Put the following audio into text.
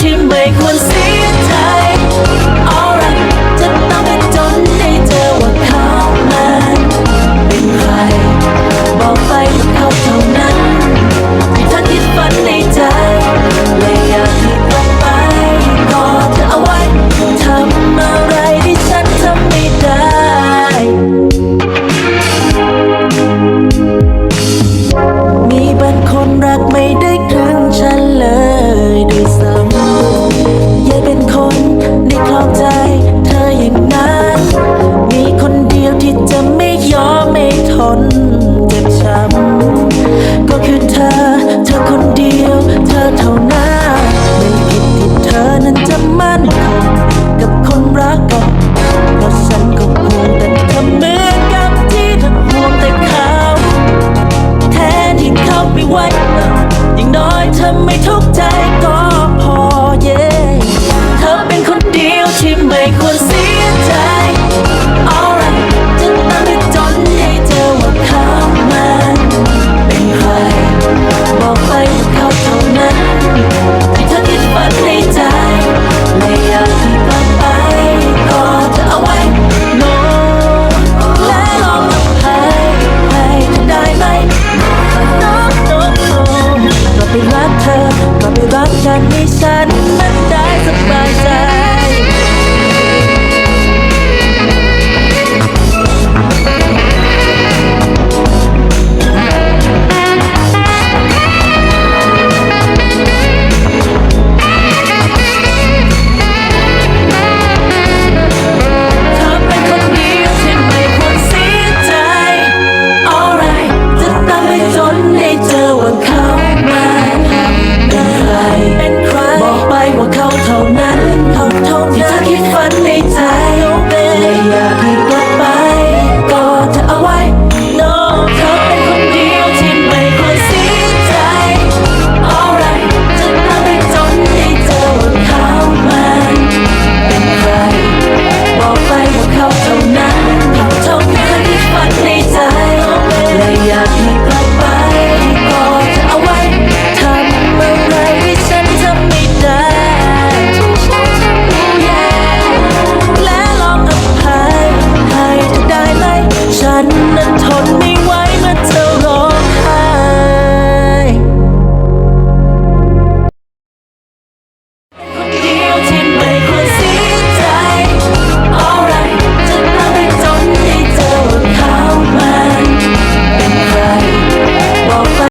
chim bay cuốn xinh ไว้อย่งน้อยเธอไม่ทุกข์ใจก็พอเย่เธอเป็นคนเดียวที่ไม่